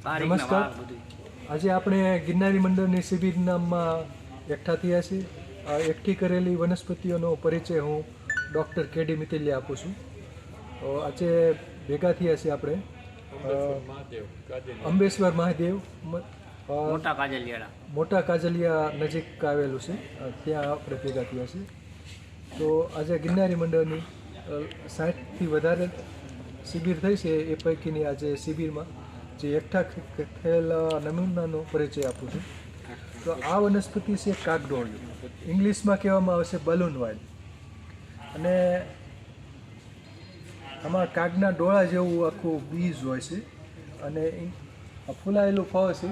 નમસ્કાર. આજે આપણે ગિરનારી મંડળની શિબિર નામમાં એકઠા થયા છીએ. એકઠી કરેલી વનસ્પતિઓનો પરિચય હું ડૉક્ટર કેડી મિતેલિયા આપું છું. આજે ભેગા થયા છીએ આપણે. અંબેશ્વર મહાદેવ મોટા કાજલિયા મોટા કાજલિયા નજીક આવેલું છે. ત્યાં આપણે ભેગા થયા છીએ. તો આજે ગિરનારી મંડળની સાઠથી વધારે શિબિર થઈ છે. એ પૈકીની આજે શિબિરમાં જે એકઠા થયેલા નમૂનાનો પરિચય આપું છું. તો આ વનસ્પતિ છે કાગડોળિયું. ઇંગ્લિશમાં કહેવામાં આવે છે બલૂન વાઇલ અને આમાં કાગના ડોળા જેવું આખું બીજ હોય છે. અને ફૂલાયેલું ફળ છે.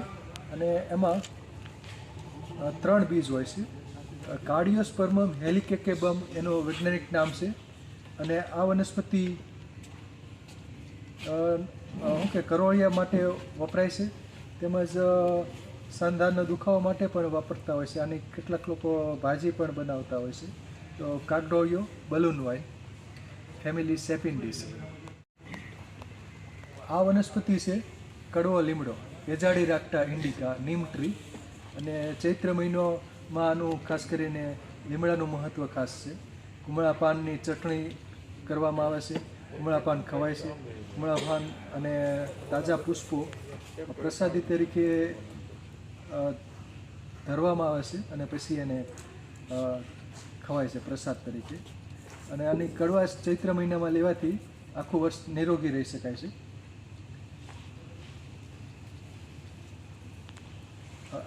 અને એમાં ત્રણ બીજ હોય છે. કાર્ડિયોસ્પર્મમ, હેલિકેકેબમ, એનું વૈજ્ઞાનિક નામ છે. અને આ વનસ્પતિ શું કે કરોળિયા માટે વપરાય છે. તેમજ સાંધાના દુખાવા માટે પણ વાપરતા હોય છે. અને કેટલાક લોકો ભાજી પણ બનાવતા હોય છે. તો કાગડોળિયો બલૂન વાઇન ફેમિલી સેપિન્ડિસ આ વનસ્પતિ છે કડવો લીમડો. વેજાડી રાખતા ઇન્ડિકા, નીમ ટ્રી અને ચૈત્ર મહિનોમાં આનું ખાસ કરીને લીમડાનું મહત્ત્વ ખાસ છે. કુમળા પાનની ચટણી કરવામાં આવે છે. કુમળા પાન ખવાય છે. કુમળાપાન અને તાજા પુષ્પો પ્રસાદી તરીકે ધરવામાં આવે છે અને પછી એને ખવાય છે પ્રસાદ તરીકે. અને આની કડવાશ ચૈત્ર મહિનામાં લેવાથી આખું વર્ષ નિરોગી રહી શકાય છે.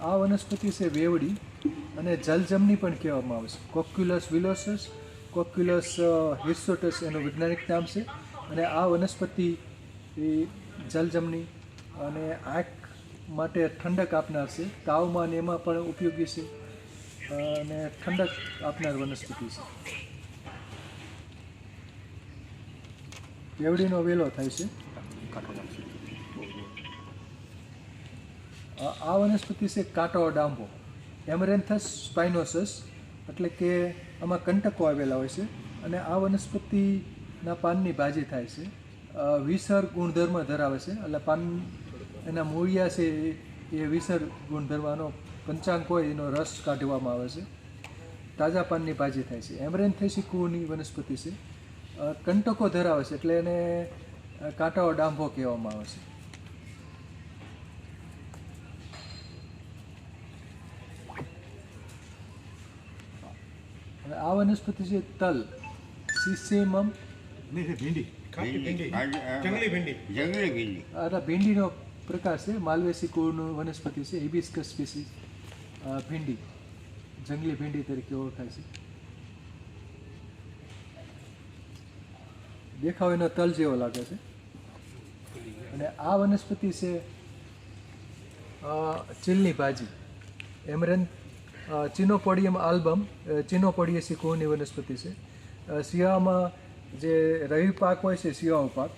આ વનસ્પતિ છે વેવડી અને જલજમની પણ કહેવામાં આવે છે. કોક્યુલસ વિલોસસ કોક્યુલસ હિર્સોટસ એનું વૈજ્ઞાનિક નામ છે. અને આ વનસ્પતિ એ જલજમની અને આંખ માટે ઠંડક આપનાર છે. તાવમાં અને એમાં પણ ઉપયોગી છે. અને ઠંડક આપનાર વનસ્પતિ છે. કેવડીનો વેલો થાય છે. આ વનસ્પતિ છે કાંટો ડાંબો. એમરેન્થસ સ્પાઇનોસસ, એટલે કે આમાં કંટકો આવેલા હોય છે અને આ વનસ્પતિના પાનની ભાજી થાય છે. વિસર ગુણધર્મ ધરાવે છે. એટલે પાન એના મૂળિયા છે એ- વિસર ગુણધર્મનો પંચાંગ હોય એનો રસ કાઢવામાં આવે છે. તાજા પાનની ભાજી થાય છે. એમરેન્થેસી કુની વનસ્પતિ છે. કંટકો ધરાવે છે એટલે એને કાંટાઓ ડાંભો કહેવામાં આવે છે. આ વનસ્પતિ છે તલ. સિસેમમ. નહીં ભીંડી. જંગલી ભીંડી. જંગલી ભીંડી. આ ભીંડીનો પ્રકાર છે. માલવેસી કુળનું વનસ્પતિ છે. Hibiscus species. ભીંડી. જંગલી ભીંડી તરીકે ઓળખાય છે. દેખાવ એનો તલ જેવો લાગે છે. અને આ વનસ્પતિ છે ચીલની ભાજી. એમરેન ચિનોપોડિયમ આલ્બમ ચિનોપોડિયસી કુળની વનસ્પતિ છે. શિયાળામાં જે રવિ પાક હોય છે, શિયાળો પાક,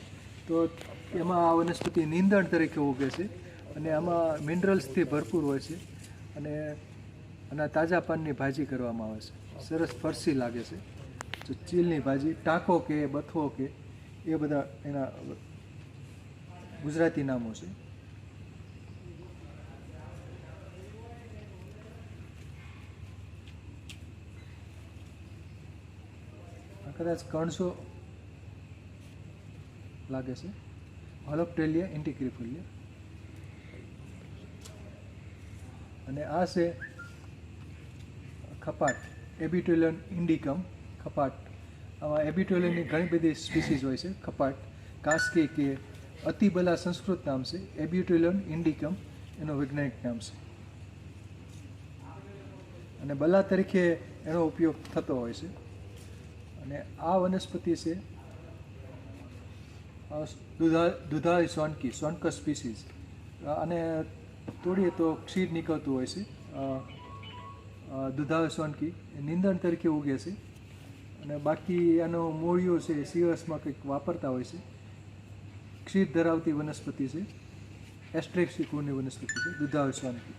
તો એમાં આ વનસ્પતિ નીંદણ તરીકે ઉગે છે અને આમાં મિનરલ્સથી ભરપૂર હોય છે અને આના તાજા પાનની ભાજી કરવામાં આવે છે. સરસ ફરસી લાગે છે. તો ચીલની ભાજી, ટાંકો કે બથો કે એ બધા એના ગુજરાતી નામો છે. કદાચ કણસો લાગે છે. હોલોપ્ટેલિયા ઇન્ટિક્રિફોલિયા અને આ છે ખપાટ એબિટોલિયન ઇન્ડિકમ ખપાટ આમાં એબિટોલિયનની ઘણી બધી સ્પીસીઝ હોય છે ખપાટ કાસ્કી કે અતિબલા સંસ્કૃત નામ છે એબ્યુટેલિયન ઇન્ડિકમ એનું વૈજ્ઞાનિક નામ છે. અને બલા તરીકે એનો ઉપયોગ થતો હોય છે. અને આ વનસ્પતિ છે દુધા દુધાળી સોનકી સોનક સ્પીસીસ અને તોડીએ તો ક્ષીર નીકળતું હોય છે અ, સોનકી. નીંદણ તરીકે ઉગે છે. અને બાકી આનો મૂળિયો છે સિવસમાં કંઈક વાપરતા હોય છે. ક્ષીર ધરાવતી વનસ્પતિ છે. એસ્ટ્રેક્સી કુળની વનસ્પતિ છે દુધાળ સોનકી.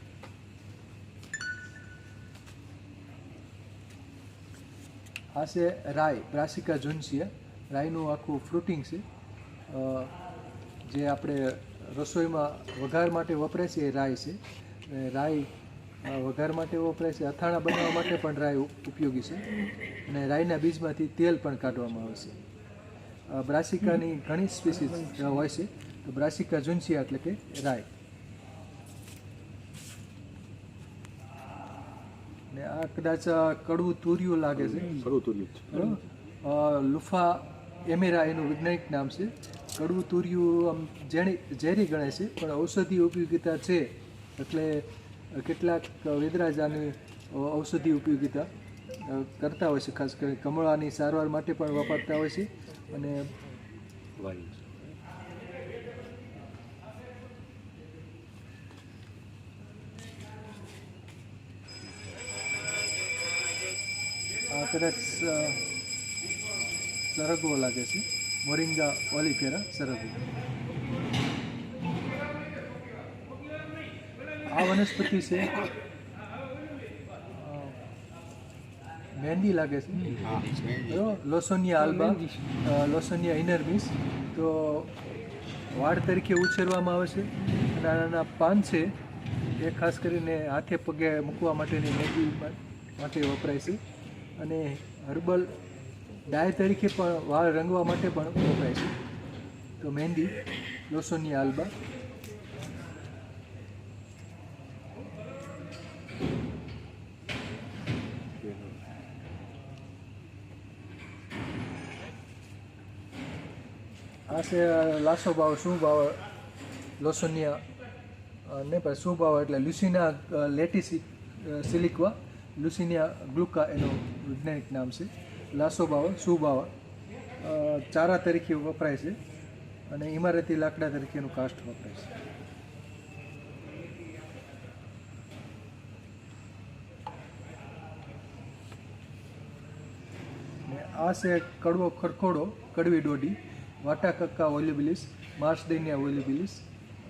આ છે રાય, બ્રાસિકા જોન્સિયા રાયનું આખું ફ્રૂટિંગ છે. જે આપણે રસોઈમાં વઘાર માટે વપરાય છે એ રાઈ છે. રાય વઘાર માટે વપરાય છે, અથાણા બનાવવા માટે પણ રાય ઉપયોગી છે. અને રાયના બીજમાંથી તેલ પણ કાઢવામાં આવે છે. બ્રાસિકાની ઘણી સ્પીસીસ હોય છે. તો બ્રાસિકા ઝુંસિયા એટલે કે રાઈ ને આ કદાચ કડવું તુરિયું લાગે છે. બરાબર અ, લુફા એમેરા એનું વૈજ્ઞાનિક નામ છે. કડવું તુરિયું આમ જેણી ઝેરી ગણે છે પણ ઔષધિ ઉપયોગિતા છે. એટલે કેટલાક વેદરાજાની ઔષધિ ઉપયોગિતા કરતા હોય છે. ખાસ કરીને કમળાની સારવાર માટે પણ વાપરતા હોય છે. અને કદાચ સરગવો લાગે છે. મોરિંગા ઓલિફેરા સરગવો. આ વનસ્પતિ છે મહેંદી લાગે છે. લોસોનિયા આલ્બા લોસોનિયા ઇનરમિસ. તો વાડ તરીકે ઉછેરવામાં આવે છે. નાના નાના પાન છે એ ખાસ કરીને હાથે પગે મૂકવા માટેની મહેંદી માટે વપરાય છે. અને હર્બલ ડાય તરીકે પણ વાળ રંગવા માટે પણ વપરાય છે. તો મહેંદી લોસોનિયા આલ્બા આ છે લાસો ભાવ, શું ભાવ લોસોનિયા ને પણ શું ભાવ એટલે લ્યુસિના લેટી સિલિક્વા. લ્યુસિનિયા ગ્લુકા એનું વૈજ્ઞાનિક નામ છે. લાસો સુબાવા ચારા તરીકે વપરાય છે અને ઇમારતી લાકડા તરીકેનું કાસ્ટ વપરાય છે. આ છે કડવો ખડખોડો કડવી ડોડી વાટા કક્કા ઓલિબિલિસ, માર્સડેનિયા ઓલિબિલિસ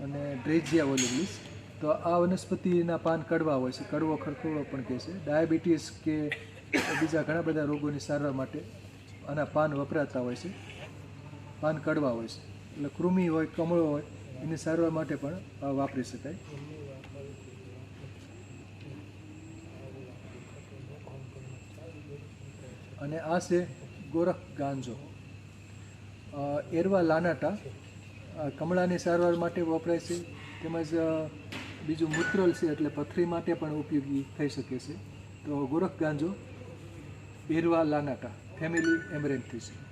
અને ડ્રેજિયા ઓલિબિલિસ. તો આ વનસ્પતિના પાન કડવા હોય છે. કડવો ખડખોડો પણ કહે છે. ડાયાબિટીસ કે બીજા ઘણા બધા રોગોની સારવાર માટે આના પાન વપરાતા હોય છે. પાન કડવા હોય છે. એટલે કૃમિ હોય, કમળો હોય, એની સારવાર માટે પણ વાપરી શકાય. અને આ છે ગોરખ ગાંજો. એરવા લાનાટા કમળાની સારવાર માટે વપરાય છે. તેમજ બીજું મૂત્રલ છે એટલે પથરી માટે પણ ઉપયોગી થઈ શકે છે. તો ગોરખ ગાંજો એરવા લાનાટા, ફેમિલી એમરેન્થી છે.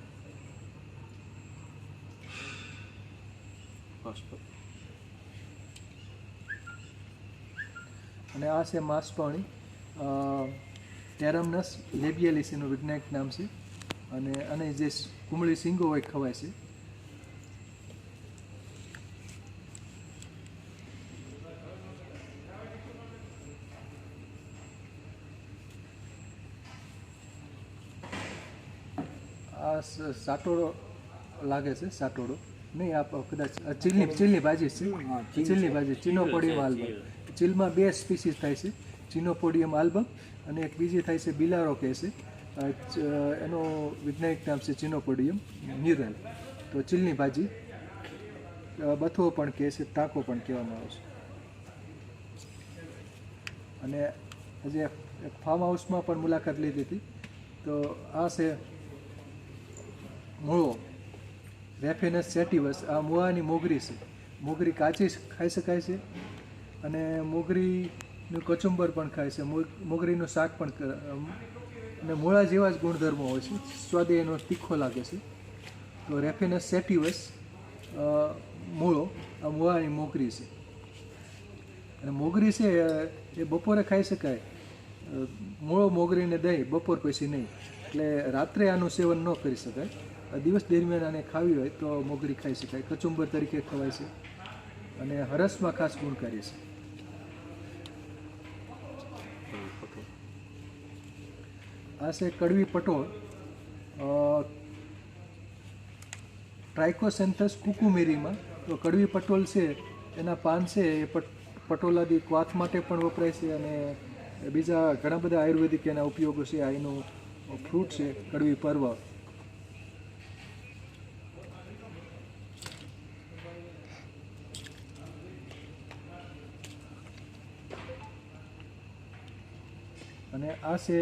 અને આ છે માસપાણી. ટેરમનસ લેબિયાલિસીનું વૈજ્ઞાનિક નામ છે. અને અને જે કુમળી સિંગો હોય ખવાય છે. સાટોડો લાગે છે સાટોડો નહીં આપ કદાચ ચીલની ચીલની ભાજી છે. ચીલની ભાજી ચીનોપોડિયમ આલ્બમ. ચીલમાં બે સ્પીસીસ થાય છે ચીનોપોડિયમ આલ્બમ અને એક બીજી થાય છે બિલારો કહે છે. એનો વૈજ્ઞાનિક નામ છે ચીનોપોડિયમ ન્યુરલ તો ચીલની ભાજી બથુઓ પણ કહે છે ટાંકો પણ કહેવામાં આવે છે. અને હજી એક એક ફાર્મ હાઉસમાં પણ મુલાકાત લીધી હતી. તો આ છે મૂળો. રેફિનસ સેટિવસ આ મૂળાની મોગરી છે. મોગરી કાચી ખાઈ શકાય છે. અને મોગરીનું કચુંબર પણ ખાય છે. મોગરીનું શાક પણ અને મૂળા જેવા જ ગુણધર્મો હોય છે. સ્વાદે એનો તીખો લાગે છે. તો રેફિનસ સેટિવસ મૂળો, આ મૂળાની મોગરી છે. અને મોગરી છે, એ બપોરે ખાઈ શકાય. મૂળો, મોગરીને દહીં બપોર પછી નહીં. એટલે રાત્રે આનું સેવન ન કરી શકાય. દિવસ દરમિયાન આને ખાવી હોય તો મોગરી ખાઈ શકાય, કચુંબર તરીકે ખવાય છે અને હરસમાં ખાસ ગુણકારી છે. આ છે કડવી પટોળ. ટ્રાઇકોસેન્થસ કુકુમેરીમાં તો કડવી પટોલ છે, એના પાન છે, એ પટ પટોલાદી ક્વાથ માટે પણ વપરાય છે અને બીજા ઘણા બધા આયુર્વેદિક એના ઉપયોગો છે, આ એનું ફ્રૂટ છે, કડવી પર્વ અને આ છે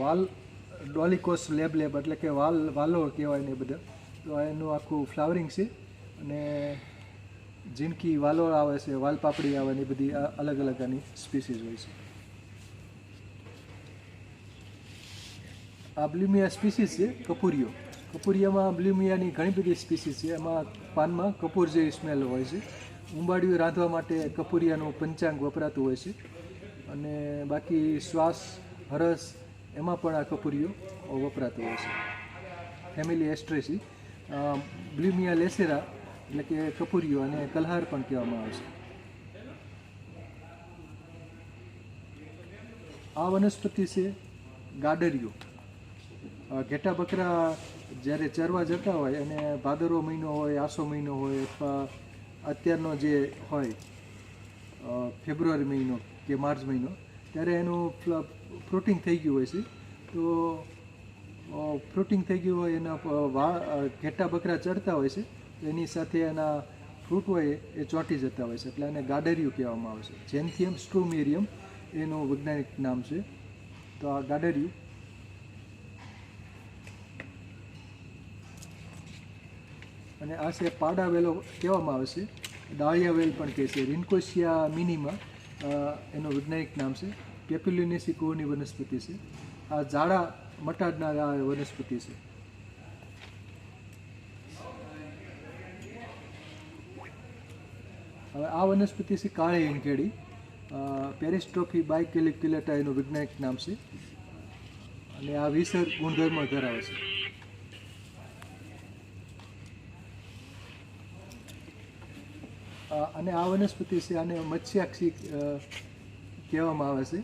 વાલ, ડોલિકોસ લેબ લેબ એટલે કે વાલ, વાલો કહેવાય ને બધા. તો એનું આખું ફ્લાવરિંગ છે અને જિનકી વાલો આવે છે વાલપાપડી આવે ને બધી અલગ અલગ આની સ્પીસીસ હોય છે. આ બ્લ્યુમિયા સ્પીસીસ છે કપૂરીઓ કપૂરિયામાં બ્લ્યુમિયાની ઘણી બધી સ્પીસીસ છે. એમાં પાનમાં કપૂર જેવી સ્મેલ હોય છે. ઉંબાડિયું રાંધવા માટે કપૂરિયાનું પંચાંગ વપરાતું હોય છે. અને બાકી શ્વાસ, હરસ, એમાં પણ આ કપૂરીઓ વપરાતો હોય છે. ફેમિલી એસ્ટ્રેસી બ્લ્યુમિયા લેસેરા એટલે કે કપૂરીઓ અને કલહાર પણ કહેવામાં આવે છે. આ વનસ્પતિ છે ગાડરિયો ઘેટા બકરા જ્યારે ચરવા જતા હોય અને ભાદરવો મહિનો હોય, આસો મહિનો હોય અથવા અત્યારનો જે હોય ફેબ્રુઆરી મહિનો કે માર્ચ મહિનો, ત્યારે એનું ફ્રૂટિંગ થઈ ગયું હોય છે. તો ફ્રૂટિંગ થઈ ગયું હોય, એના વા ઘેટા બકરા ચડતા હોય છે એની સાથે એના ફ્રૂટ હોય, એ ચોંટી જતા હોય છે. એટલે એને ગાડરિયું કહેવામાં આવે છે. જેન્થિયમ સ્ટ્રોમેરિયમ એનું વૈજ્ઞાનિક નામ છે. તો આ ગાડરિયું. અને આ છે પાડાવેલો કહેવામાં આવે છે. ડાળિયા વેલ પણ કહે છે. રિન્કોશિયા મિનિમા એનું વૈજ્ઞાનિક નામ છે, પેપ્યુલિનેસી કુહની વનસ્પતિ છે. આ જાડા મટાડનાર આ વનસ્પતિ છે. હવે આ વનસ્પતિ છે કાળી હિંગેડી પેરિસ્ટ્રોફી બાયકેલિક્યુલેટા એનું વૈજ્ઞાનિક નામ છે. અને આ વિસર ગુણધર્મ ધરાવે છે. અને આ વનસ્પતિ છે આને મત્સ્યાક્ષી કહેવામાં આવે છે.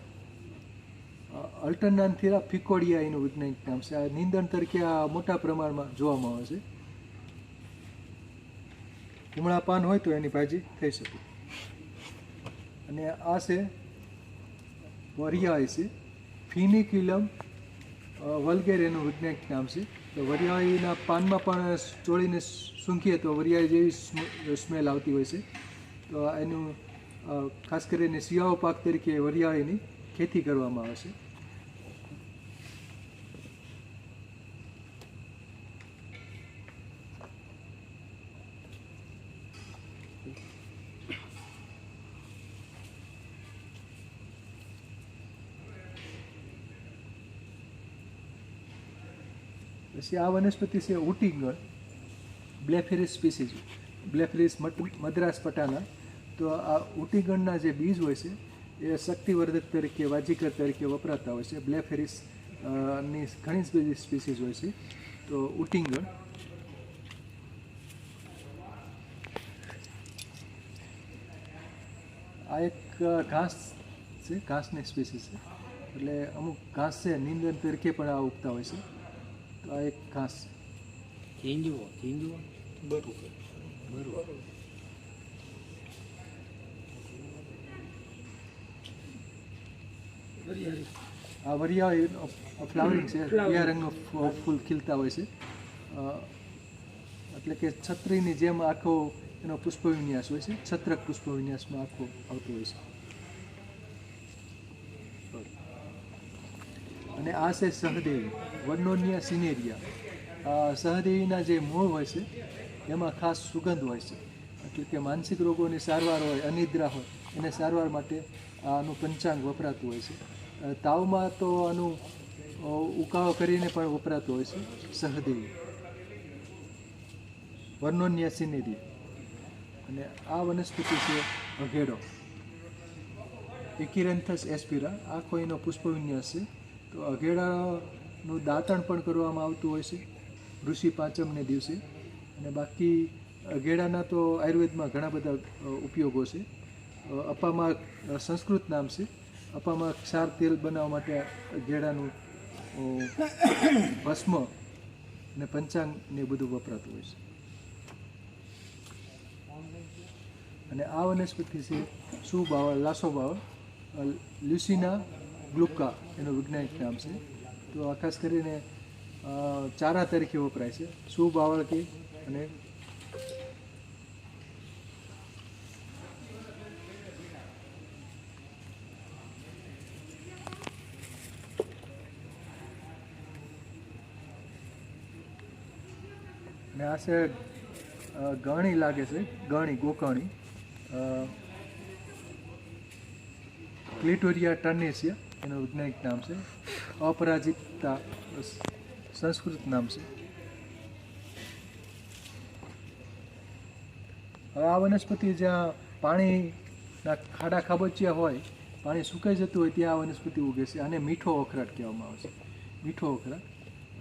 અલ્ટરનાનથીરા ફિકોડિયા એનું વૈજ્ઞાનિક નામ છે. આ નીંદણ તરીકે આ મોટા પ્રમાણમાં જોવામાં આવે છે. કુમળા પાન હોય તો એની ભાજી થઈ શકે. અને આ છે વરિયાળી છે. ફિનિક્યુલમ વલ્ગેર એનું વૈજ્ઞાનિક નામ છે. તો વરિયાળીના પાનમાં પણ ચોળીને સૂંઘીએ તો વરિયાળી જેવી સ્મ- સ્મેલ આવતી હોય છે. એનું ખાસ કરીને શિયાળો પાક તરીકે વરિયાળીની ખેતી કરવામાં આવે છે. પછી આ વનસ્પતિ છે ઉટીગળ બ્લેફેરિસ સ્પીસીસ બ્લેફેરિસ મદ્રાસ પટાના તો આ ઉટીગણના જે બીજ હોય છે એ શક્તિવર્ધક તરીકે વાજીકર તરીકે વપરાતા હોય છે. બ્લેફેરિસની ઘણી જ બધી સ્પીસીસ હોય છે. તો ઉટીંગણ. આ એક ઘાસ છે ઘાસની સ્પીસીસ છે. એટલે અમુક ઘાસ છે નિંદન તરીકે પણ આ ઉગતા હોય છે. તો આ એક ઘાસ છે. બરોબર. આ વરિયા ફ્લાવરિંગ છે. પીળા રંગનો ફૂલ ખીલતા હોય છે. એટલે કે છત્રીની જેમ આખો એનો પુષ્પવિન્યાસ હોય છે. છત્રક પુષ્પવિન્યાસમાં આખો આવતો હોય છે. અને આ છે સહદેવી વર્નોનિયા સિનેરિયા. સહદેવીના જે મૂળ હોય છે એમાં ખાસ સુગંધ હોય છે. એટલે કે માનસિક રોગોની સારવાર હોય, અનિદ્રા હોય, એને સારવાર માટે આનું પંચાંગ વપરાતું હોય છે. તાવમાં તો આનું ઉકાળો કરીને પણ વપરાતું હોય છે. સહદેવી. વર્ણોનિયા સિનેરિયા અને આ વનસ્પતિ છે અઘેડો. ઇકિરેન્થસ એસ્પિરા, આખો એનો પુષ્પવિન્યાસ છે. તો અઘેડાનું દાંતણ પણ કરવામાં આવતું હોય છે. ઋષિ પાંચમને દિવસે અને બાકી ગેડાના તો આયુર્વેદમાં ઘણા બધા ઉપયોગો છે. અપામાં સંસ્કૃત નામ છે. અપામાં ક્ષાર તેલ બનાવવા માટે ગેડાનું ભસ્મ અને પંચાંગ ને બધું વપરાતું હોય છે. અને આ વનસ્પતિ છે સુબાવળ લાસો બાવળ. લ્યુસિના ગ્લુકા, એનું વૈજ્ઞાનિક નામ છે. તો આ ખાસ કરીને ચારા તરીકે વપરાય છે. સુબાવળ કે અને આ છે ગણી લાગે છે, ગણી, ગોકણી. ક્લિટોરિયા ટર્નેશિયા એનું વૈજ્ઞાનિક નામ છે. અપરાજિતા સંસ્કૃત નામ છે. હવે આ વનસ્પતિ જ્યાં પાણીના ખાડા ખાબોચિયા હોય, પાણી સુકાઈ જતું હોય ત્યાં આ વનસ્પતિ ઉગે છે. આને મીઠો ઓખરાટ કહેવામાં આવે છે. મીઠો ઓખરાટ.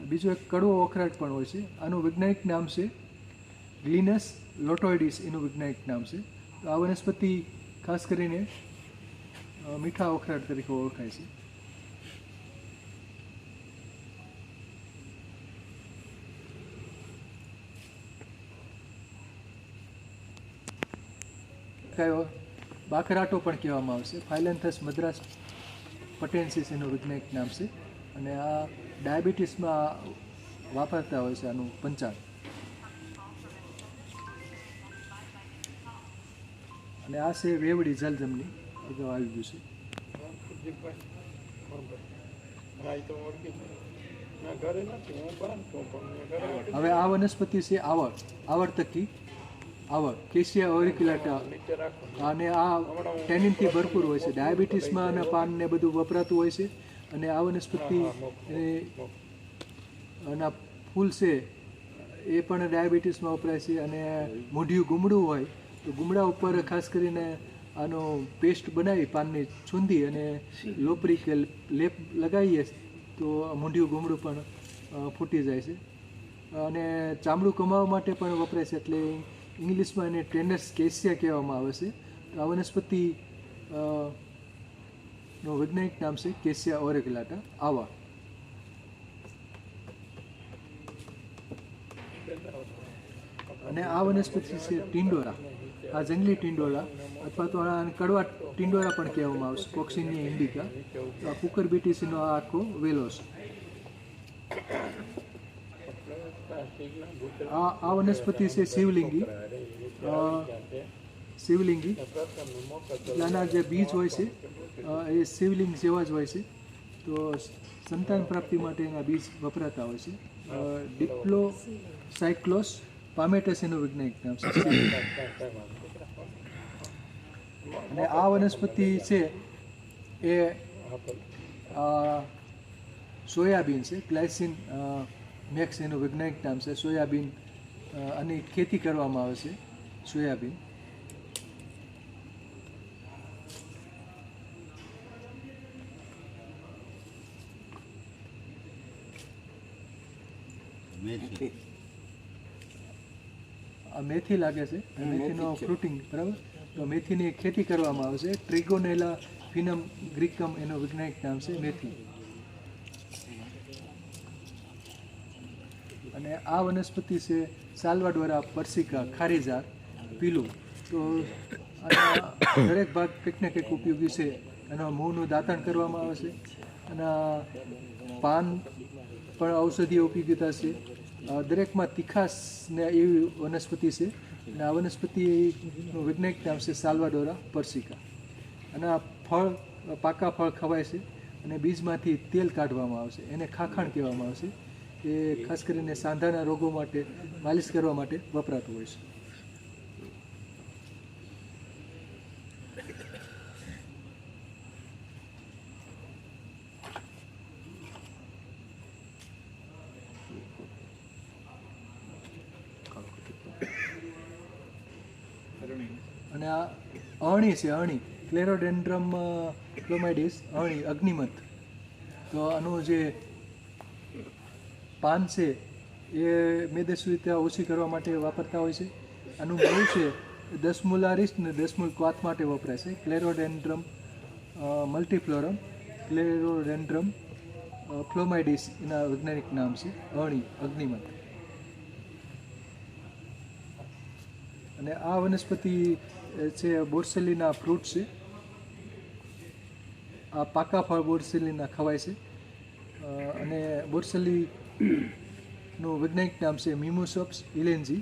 બીજો એક કડવો ઓખરાટ પણ હોય છે. આનું વૈજ્ઞાનિક નામ છે ગ્લિનસ લોટોઇડિસ. એનું વૈજ્ઞાનિક નામ છે. તો આ વનસ્પતિ ખાસ કરીને મીઠા ઓખરાટ તરીકે ઓળખાય છે. કયો બાકરાટો પણ કહેવામાં આવશે. ફાઇલેન્થસ મદ્રાસ પટેન્સિસ એનું વૈજ્ઞાનિક નામ છે. અને આ ડાયાબિટીસમાં વાપરતા હોય છે આનું પંચાંગ. અને આ છે વેવડી જલજમની અગાઉ આવી ગયું છે. હવે આ વનસ્પતિ છે આવડ આવડ આવર્તકી આવળ કેશિયા ઓરિક્યુલાટા અને આ ટેનિનથી ભરપૂર હોય છે. ડાયાબિટીસમાં અને પાનને બધું વપરાતું હોય છે. અને આ વનસ્પતિ આના ફૂલ છે, એ પણ ડાયાબિટીસમાં વપરાય છે. અને મૂઢિયું ગુમડું હોય, તો ગુમડા ઉપર ખાસ કરીને આનો પેસ્ટ બનાવી, પાનની છૂંદી અને લોપરી કે લેપ લગાવીએ, તો મૂઢિયું ગુમડું પણ ફૂટી જાય છે. અને ચામડું કમાવા માટે પણ વપરાય છે. એટલે ઇંગ્લિશમાં એને ટેનસ કેસિયા કહેવામાં આવે છે. તો આ વનસ્પતિ નો વૈજ્ઞાનિક નામ છે કેસિયા ઓરેકલાટા. આવા. અને આ વનસ્પતિ છે ટિંડોરા. આ જંગલી ટિંડોરા અથવા તો આને કડવા ટિંડોરા પણ કહેવામાં આવશે કોક્સિનિયા ઇન્ડિકા આ કુકર બીટીસીનો આ આખો વેલો છે. આ આ વનસ્પતિ છે શિવલિંગી શિવલિંગી નાના જે બીજ હોય છે એ શિવલિંગ જેવા જ હોય છે તો સંતાન પ્રાપ્તિ માટે એના બીજ વપરાતા હોય છે ડિપ્લો સાયક્લોસ પામેટસ એનું વૈજ્ઞાનિક નામ છે અને આ વનસ્પતિ છે એ સોયાબીન છે ગ્લાયસિન મેક્સ એનું વૈજ્ઞાનિક નામ છે સોયાબીન અને આની ખેતી કરવામાં આવે છે સોયાબીન. મેથી. આ મેથી લાગે છે મેથીનો ફ્રૂટિંગ બરાબર? તો મેથીની ખેતી કરવામાં આવે છે. ટ્રિગોનેલા ફિનમ ગ્રીકમ એનું વૈજ્ઞાનિક નામ છે મેથી. અને આ વનસ્પતિ છે સાલ્વાડોરા, પરસિકા ખારીઝાર પીલું. તો દરેક ભાગ કંઈક ને કંઈક ઉપયોગી છે એના મૂળનું દાંતણ કરવામાં આવે છે. અને પાન પણ ઔષધીય ઉપયોગિતા છે. દરેકમાં તીખાસ ને એવી વનસ્પતિ છે. અને આ વનસ્પતિનું વૈજ્ઞાનિક નામ છે સાલ્વાડોરા, પરસિકા. અને આ ફળ, પાકા ફળ ખવાય છે અને બીજમાંથી તેલ કાઢવામાં આવશે એને ખાખણ કહેવામાં આવે છે. એ ખાસ કરીને સાંધાના રોગો માટે, માલિશ કરવા માટે વપરાતું હોય છે. અને આ અણી છે, અણી. ક્લેરોડેન્ડ્રમ ક્લોમાઇડિસ અણી, અગ્નિમત. તો આનું જે પાન છે એ મેદસ્વીતા ઓછી કરવા માટે વાપરતા હોય છે. આનું મૂળ છે એ દસમૂલારિસ ને દસમુલ ક્વાથ માટે વપરાય છે. ક્લેરોડેન્ડ્રમ મલ્ટીફ્લોરમ, ક્લેરોડેન્ડ્રમ ફ્લોમાઇડિસ એના વૈજ્ઞાનિક નામ છે. અણી અગ્નિમત અને આ વનસ્પતિ છે બોરસેલીના ફ્રૂટ છે. આ પાકા ફળ બોરસેલીના ખવાય છે. અને બોરસેલી નું વૈજ્ઞાનિક નામ છે મિમોસોપ્સ ઇલેન્જી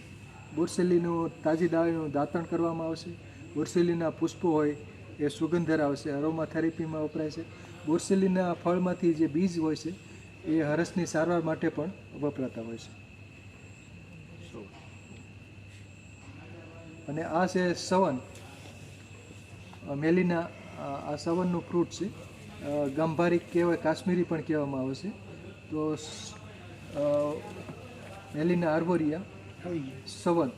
બોરસેલીનું તાજી દાળીનું દાંતણ કરવામાં આવશે. બોરસેલીના પુષ્પો હોય એ સુગંધ ધરાવશે. અરોમા થેરેપીમાં વપરાય છે. બોરસેલીના ફળમાંથી જે બીજ હોય છે, એ હરસની સારવાર માટે પણ વપરાતા હોય છે. અને આ છે સવન. મેલીના આ સવનનું ફ્રૂટ છે. ગંભારી કહેવાય, કાશ્મીરી પણ કહેવામાં આવે છે. તો મેલીના આર્બોરિયા સવન.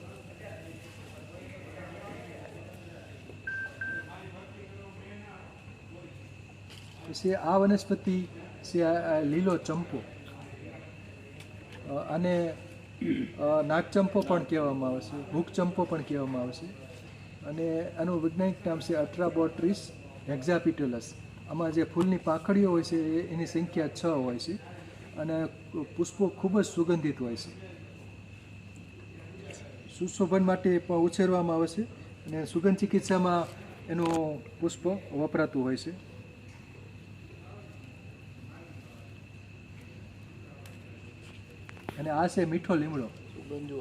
પછી આ વનસ્પતિ છે લીલો ચંપો. અને નાગચંપો પણ કહેવામાં આવે છે ભૂખચંપો પણ કહેવામાં આવે છે. અને આનું વૈજ્ઞાનિક નામ છે અટ્રાબોટ્રિસ હેક્ઝાપિટોલસ. આમાં જે ફૂલની પાંખડીઓ હોય છે એની સંખ્યા છ હોય છે. અને પુષ્પો ખૂબ જ સુગંધિત હોય છે. સુશોભન માટે પણ ઉછેરવામાં આવે છે અને સુગંધ ચિકિત્સામાં એનું પુષ્પ વપરાતું હોય છે. અને આ છે મીઠો લીમડો.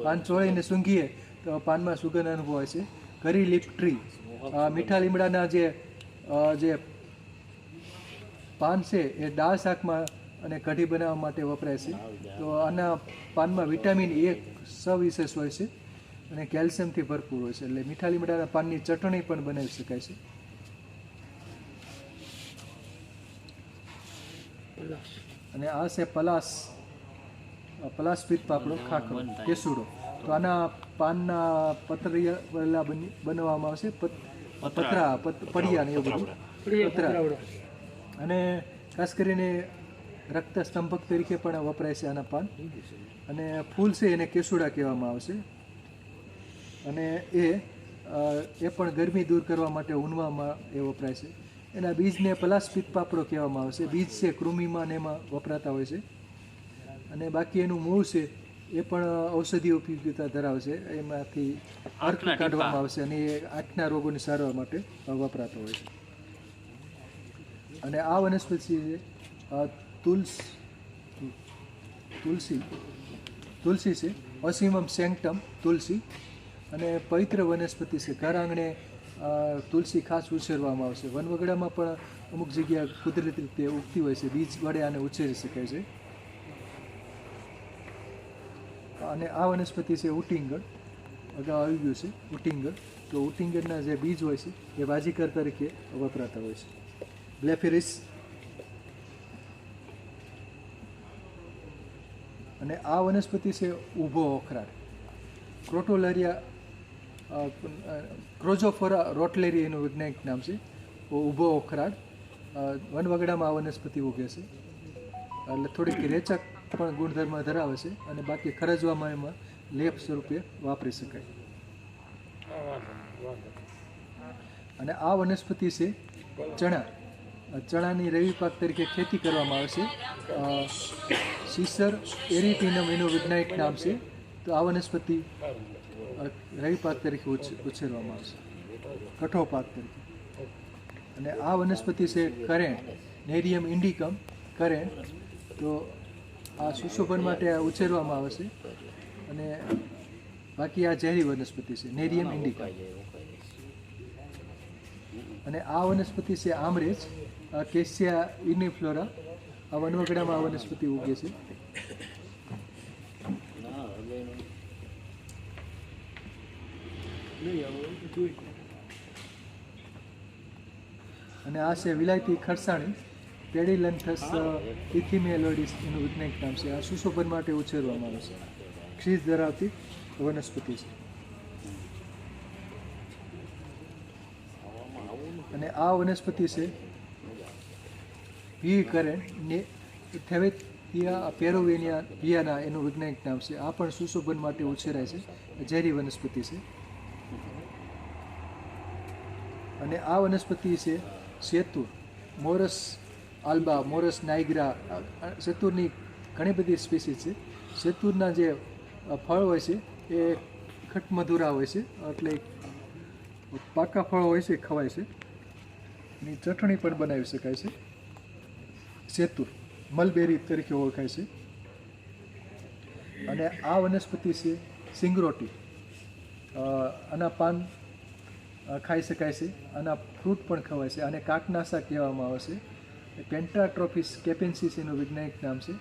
પાન ચોળીને સૂંઘીએ તો પાનમાં સુગંધ અનુભવાય છે. કરી લીપ ટ્રી. આ મીઠા લીમડાના જે જે પાન છે એ દાળ શાકમાં અને કઢી બનાવવા માટે વપરાય છે. તો આના પાનમાં વિટામિન એ સવિશેષ હોય છે અને કેલ્શિયમથી ભરપૂર હોય છે. એટલે મીઠા લીમડાના પાનની ચટણી પણ બનાવી શકાય છે. અને આ છે પલાસ પલાસ પીત પાપડો ખાખરો કેસુડો. તો આના પાનના પતરિયા બનાવવામાં આવશે. પત- પતરા પત- પડિયા ને એવું બધું. પતરા. અને ખાસ કરીને રક્ત સ્તંભક તરીકે પણ વપરાય છે આના પાન. અને ફૂલ છે એને કેસુડા કહેવામાં આવશે અને એ એ પણ ગરમી દૂર કરવા માટે ઊનવામાં એ વપરાય છે. એના બીજને પલાસ્પિત પાપડો કહેવામાં આવે છે. બીજ છે કૃમિમાં ને એમાં વપરાતા હોય છે. અને બાકી એનું મૂળ છે એ પણ ઔષધીય ઉપયોગિતા ધરાવે છે. એમાંથી આર્ક કાઢવામાં આવશે અને એ આંખના રોગોની સારવાર માટે વપરાતો હોય છે. અને આ વનસ્પતિ તુલસ, તુલસી તુલસી છે ઓસિમમ સેન્ક્ટમ તુલસી અને પવિત્ર વનસ્પતિ છે. ઘર આંગણે તુલસી ખાસ ઉછેરવામાં આવશે. વનવગડામાં પણ અમુક જગ્યા કુદરતી રીતે ઉગતી હોય છે. બીજ વડે આને ઉછેરી શકે છે. અને આ વનસ્પતિ છે ઉટિંગળ. અગાઉ આવી ગયું છે ઉટિંગળ. તો ઉટિંગળના જે બીજ હોય છે, એ વાજીકર તરીકે વપરાતા હોય છે. બ્લેફેરિસ અને આ વનસ્પતિ છે ઊભો ઓખરાડ ક્રોટોલેરિયા ક્રોઝોફોરા રોટલેરી એનું વૈજ્ઞાનિક નામ છે. ઊભો ઓખરાડ વનવગડામાં આ વનસ્પતિ ઉગે છે. એટલે થોડીક રેચક પણ ગુણધર્મ ધરાવે છે અને બાકી ખરજવામાં એમાં લેપ સ્વરૂપે વાપરી શકાય. અને આ વનસ્પતિ છે ચણા. ચણાની રવિ પાક તરીકે ખેતી કરવામાં આવે છે. અ, સીસર એરિટિનમ એનું વૈજ્ઞાનિક નામ છે. તો આ વનસ્પતિ રવિ પાક તરીકે ઉછ- ઉછેરવામાં આવશે કઠો પાક તરીકે. અને આ વનસ્પતિ છે કરેણ નેરિયમ ઇન્ડિકમ કરેણ. તો આ સુશોભન માટે આ ઉછેરવામાં આવે છે. અને બાકી આ ઝેરી વનસ્પતિ છે નેરિયમ ઇન્ડિકમ. અને આ વનસ્પતિ છે આમરેજ. કેસિયા ઇનિફ્લોરા, આ વનવગડામાં આ વનસ્પતિ ઉગે છે. અને આ છે વિલાયતી ખરસાણી પેડીલન્થસ ઇથિમેલોડિસ એનું વૈજ્ઞાનિક નામ છે. આ સુશોભન માટે ઉછેરવામાં આવે છે. ક્ષીજ ધરાવતી વનસ્પતિ છે. અને આ વનસ્પતિ છે કરે ને થેવેટિયા પેરોવેનિયા પિયાના એનું વૈજ્ઞાનિક નામ છે. આ પણ સુશોભન માટે ઉછેરાય છે. ઝેરી વનસ્પતિ છે. અને આ વનસ્પતિ છે સેતુર. મોરસ આલ્બા, મોરસ નાઇગ્રા સેતુરની ઘણી બધી સ્પીસીસ છે. સેતુરના જે ફળ હોય છે એ ખટમધુરા હોય છે. એટલે પાકા ફળ હોય છે, ખવાય છે. એની ચટણી પણ બનાવી શકાય છે. સેતુર, મલબેરી તરીકે ઓળખાય છે. અને આ વનસ્પતિ છે સિંગરોટી. આના પાન ખાઈ શકાય છે. આના ફ્રૂટ પણ ખવાય છે. અને કાકનાસા કહેવામાં આવે છે. પેન્ટ્રાટ્રોફિસ કેપેન્સિસ એનું વૈજ્ઞાનિક નામ છે.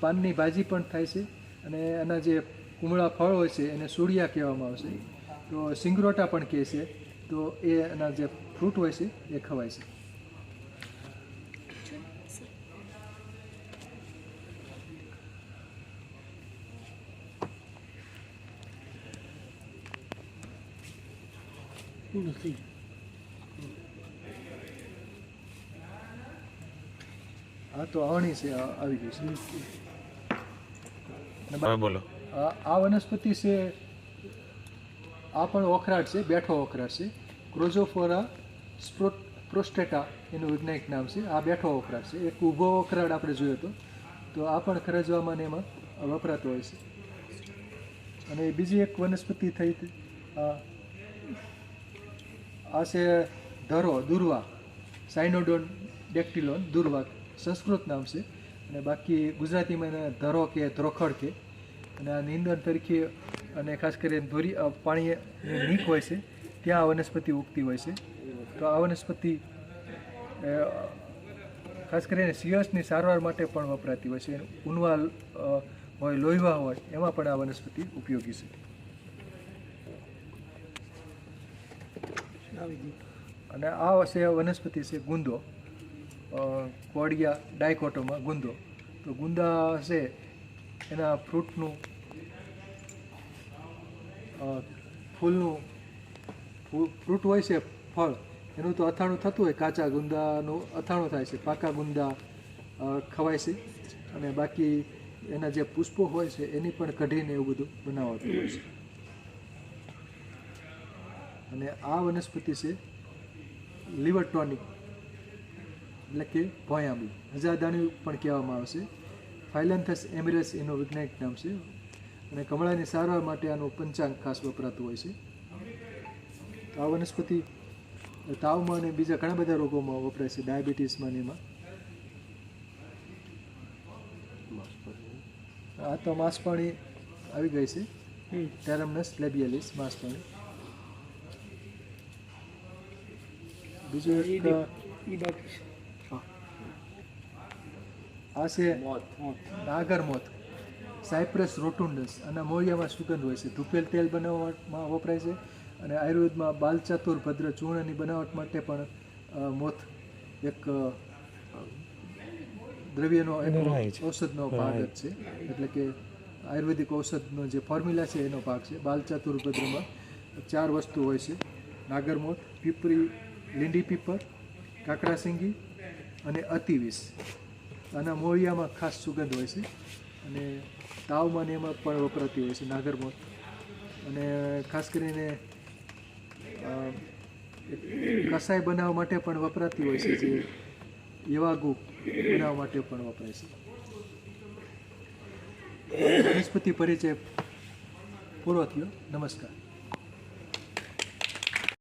પાનની ભાજી પણ થાય છે. અને આના જે કુમળા ફળ હોય છે, એને સૂર્યા કહેવામાં આવે છે. તો સિંગરોટા પણ કહે છે. તો એના જે ફ્રૂટ હોય છે, એ ખવાય છે. પૂરું નથી આ તો અણી છે આવી ગઈ છે. બોલો. આ વનસ્પતિ છે આ પણ ઓખરાટ છે બેઠો ઓખરાટ છે. ક્રોઝોફોરા પ્રોસ્ટેટા એનું વૈજ્ઞાનિક નામ છે. આ બેઠો ઓખરાટ છે. એક ઊભો ઓખરાટ આપણે જોયો હતો. તો આ પણ ખરજવામાં ને એમાં વપરાતો હોય છે. અને બીજી એક વનસ્પતિ થઈ હતી આ આ છે ધરો, દુર્વા સાઇનોડોન ડેક્ટિલોન દુર્વા, સંસ્કૃત નામ છે. અને બાકી ગુજરાતીમાં એને ધરો કે ધ્રોખડ કે. અને આ નીંદણ તરીકે અને ખાસ કરીને ધોરી પાણી નીક હોય છે, ત્યાં આ વનસ્પતિ ઉગતી હોય છે. તો આ વનસ્પતિ ખાસ કરીને સિયસની સારવાર માટે પણ વપરાતી હોય છે. ઉનવા હોય, લોહીવા હોય, એમાં પણ આ વનસ્પતિ ઉપયોગી છે આવી ગયું અને આ છે વનસ્પતિ છે ગુંદો. કોડિયા ડાયકોટોમાં ગુંદો. તો ગુંદા છે એના ફ્રૂટનું ફૂલનું ફ્રૂટ હોય છે ફળ, એનું તો અથાણું થતું હોય, કાચા ગુંદાનું અથાણું થાય છે, પાકા ગુંદા ખવાય છે. અને બાકી એના જે પુષ્પો હોય છે, એની પણ કઢીને એવું બધું બનાવાતું હોય છે. અને આ વનસ્પતિ છે લીવર ટોનિક એટલે કે ભોયાંબી. હજારદાણી પણ કહેવામાં આવે છે. ફાઇલેન્થસ એમિરસ એનું વૈજ્ઞાનિક નામ છે. અને કમળાની સારવાર માટે આનું પંચાંગ ખાસ વપરાતું હોય છે. તો આ વનસ્પતિ તાવમાં અને બીજા ઘણા બધા રોગોમાં વપરાય છે ડાયાબિટીસમાં ને એમાં. આ તો માંસપાણી આવી ગઈ છે. ટેરમનસ લેબિયાલિસ માસપાણી. બીજું એક આ છે નાગર મોત. સાયપ્રસ રોટુન્ડસ અને મોરિયામાં સુગંધ હોય છે. ધૂપેલ તેલ બનાવવામાં વપરાય છે અને આયુર્વેદમાં બાલચાતુર ભદ્ર ચૂર્ણની બનાવટ માટે પણ મોથ એક દ્રવ્યનો એક ઔષધનો ભાગ જ છે. એટલે કે આયુર્વેદિક ઔષધનો જે ફોર્મ્યુલા છે એનો ભાગ છે. બાલચાતુર ભદ્રમાં ચાર વસ્તુ હોય છે. નાગરમોથ પીપરી લીંડી પીપર કાકડાસિંગી અને અતિવિષ આના મોળિયામાં ખાસ સુગંધ હોય છે અને તાવમાં ને એમાં પણ વપરાતી હોય છે નાગરમોત અને ખાસ કરીને કસાઈ બનાવવા માટે પણ વપરાતી હોય છે જે યવાગુ બનાવવા માટે પણ વપરાય છે. વનસ્પતિ પરિચય પૂરો થયો. નમસ્કાર.